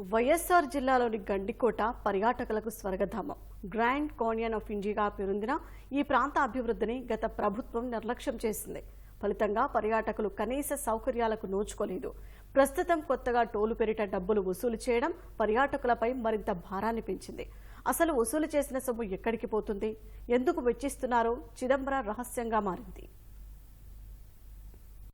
వైఎస్ఆర్ జిల్లాలోని గండికోట పర్యాటకులకు స్వర్గధామం. Grand కానియన్ of ఇండియాగా పేరొందిన ఈ ప్రాంత అభివృద్ధిని గత ప్రభుత్వం నిర్లక్ష్యం చేసింది. ఫలితంగా పర్యాటకులు కనీస సౌకర్యాలకు నోచుకోలేదు. ప్రస్తుతం కొత్తగా టోలు పెరిట డబ్బులు వసూలు చేయడం పర్యాటకులపై మరింత భారాన్ని పెంచింది. అసలు వసూలు చేసిన సొమ్ము ఎక్కడికి పోతుంది? ఎందుకు వెచ్చిస్తున్నారో చిదంబర రహస్యంగా మారింది.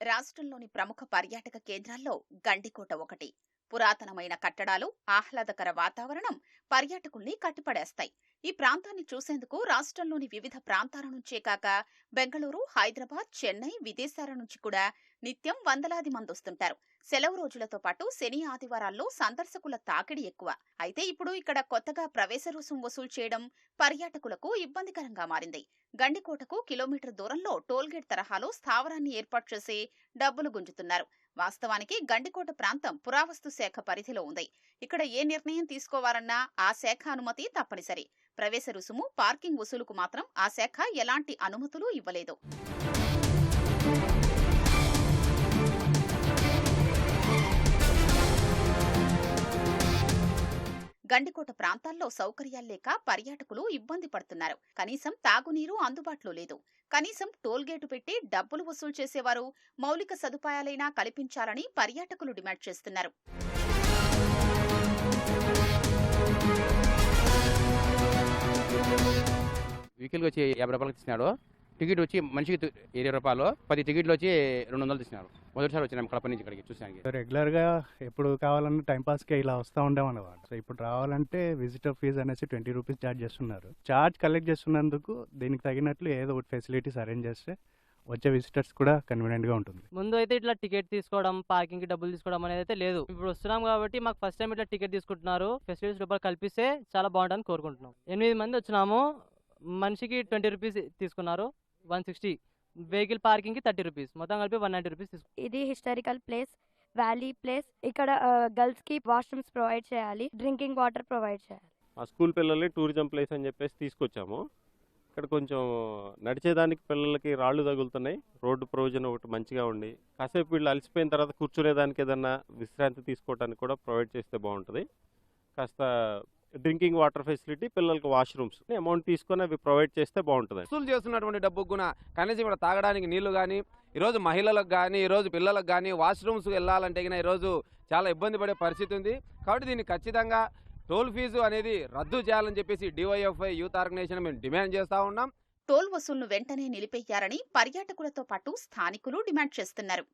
రాష్ట్రంలోని ప్రముఖ పర్యాటక కేంద్రాల్లో గండికోట ఒకటి. పురాతనమైన కట్టడాలు ఆహ్లాదకర వాతావరణం పర్యాటకుల్ని కట్టిపడేస్తాయి. ఈ ప్రాంతాన్ని చూసేందుకు రాష్ట్రంలోని వివిధ ప్రాంతాల నుంచే కాక బెంగళూరు హైదరాబాద్ చెన్నై విదేశాల నుంచి కూడా నిత్యం వందలాది మంది వస్తుంటారు. సెలవు రోజులతో పాటు శని ఆదివారాల్లో సందర్శకుల తాకిడి ఎక్కువ. అయితే ఇప్పుడు ఇక్కడ కొత్తగా ప్రవేశ రుసుం వసూలు చేయడం పర్యాటకులకు ఇబ్బందికరంగా మారింది. గండికోటకు కిలోమీటర్ దూరంలో టోల్గేట్ తరహాలో స్థావరాన్ని ఏర్పాటు చేసి డబ్బులు గుంజుతున్నారు. వాస్తవానికి గండికోట ప్రాంతం పురావస్తు శాఖ పరిధిలో ఉంది. ఇక్కడ ఏ నిర్ణయం తీసుకోవాలన్నా ఆ శాఖ అనుమతి తప్పనిసరి. ప్రవేశ రుసుము పార్కింగ్ వసూలుకు మాత్రం ఆ శాఖ ఎలాంటి అనుమతులు ఇవ్వలేదు. గండికోట ప్రాంతాల్లో సౌకర్యాలు లేక పర్యాటకులు ఇబ్బంది పడుతున్నారు. కనీసం తాగునీరు అందుబాటులో లేదు. కనీసం టోల్ గేటు పెట్టి డబ్బులు వసూలు చేసేవారు మౌలిక సదుపాయాలైనా కల్పించాలని పర్యాటకులు డిమాండ్ చేస్తున్నారు. వెహికల్కి వచ్చి యాభై రూపాయలకి ఇచ్చినాడు టికెట్ వచ్చి మనిషికి ఇరవై రూపాయలు పది టికెట్లు వచ్చి రెండు వందలు ఇచ్చినారు మొదటిసారి వచ్చినాం కడప నుంచి ఇక్కడికి చూసానికి రెగ్యులర్గా ఎప్పుడు కావాలన్నా టైం పాస్కి ఇలా వస్తూ ఉండేమన్నమాట సో ఇప్పుడు రావాలంటే విజిటర్ ఫీజు అనేసి ట్వంటీ రూపీస్ ఛార్జ్ చేస్తున్నారు. ఛార్జ్ కలెక్ట్ చేస్తున్నందుకు దీనికి తగినట్లు ఏదో ఒకటి ఫెసిలిటీస్ అరేంజ్ చేస్తే వచ్చే విజిటర్స్ కూడా కన్వీనియంట్గా ఉంటుంది. ముందు అయితే ఇట్లా టికెట్ తీసుకోవడం పార్కింగ్కి డబ్బులు తీసుకోవడం అనేది అయితే లేదు. ఇప్పుడు వస్తున్నాం కాబట్టి మాకు ఫస్ట్ టైం ఇట్లా టికెట్ తీసుకుంటున్నారు. ఫెసిలిటీస్ రూపాయలు కల్పిస్తే చాలా బాగుంటుందని కోరుకుంటున్నాం. ఎనిమిది మంది వచ్చినాము. మనిషికి ట్వంటీ రూపీస్ తీసుకున్నారు. వన్ సిక్స్టీ వెహికల్ పార్కింగ్కి థర్టీ రూపీస్. మొత్తం కలిపి వన్ నైంటీ రూపీస్ ఇది హిస్టారికల్ ప్లేస్ వ్యాలీ ప్లేస్. ఇక్కడ గర్ల్స్కి వాష్రూమ్స్ ప్రొవైడ్ చేయాలి డ్రింకింగ్ వాటర్ ప్రొవైడ్ చేయాలి. ఆ స్కూల్ పిల్లల్ని టూరిజం ప్లేస్ అని చెప్పేసి తీసుకొచ్చాము. ఇక్కడ కొంచెం నడిచేదానికి పిల్లలకి రాళ్ళు తగులుతున్నాయి. రోడ్డు ప్రొవిజన్ ఒకటి మంచిగా ఉండి కాసేపు వీళ్ళు అలసిపోయిన తర్వాత కూర్చునేదానికి ఏదన్నా విశ్రాంతి తీసుకోవడానికి కూడా ప్రొవైడ్ చేస్తే బాగుంటుంది. కాస్త డ్రింకింగ్ వాటర్ ఫెసిలిటీ పిల్లలకి వాష్రూమ్స్. అమౌంట్ తీసుకొని అవి ప్రొవైడ్ చేస్తే బాగుంటుంది వసూలు చేస్తున్నటువంటి డబ్బు కూడా కనీసం ఇక్కడ తాగడానికి నీళ్ళు కానీ ఈరోజు మహిళలకు కానీ ఈరోజు పిల్లలకు కానీ వాష్రూమ్స్ వెళ్ళాలంటే గిన ఈరోజు చాలా ఇబ్బంది పడే పరిస్థితి ఉంది. కాబట్టి దీన్ని ఖచ్చితంగా టోల్ ఫీజు అనేది రద్దు చేయాలని చెప్పేసి డివైఎఫ్ఐ యూత్ ఆర్గనైజేషన్ మేము డిమాండ్ చేస్తా ఉన్నాం. టోల్ వసూలును వెంటనే నిలిపేయాలని పర్యాటకులతో పాటు స్థానికులు డిమాండ్ చేస్తున్నారు.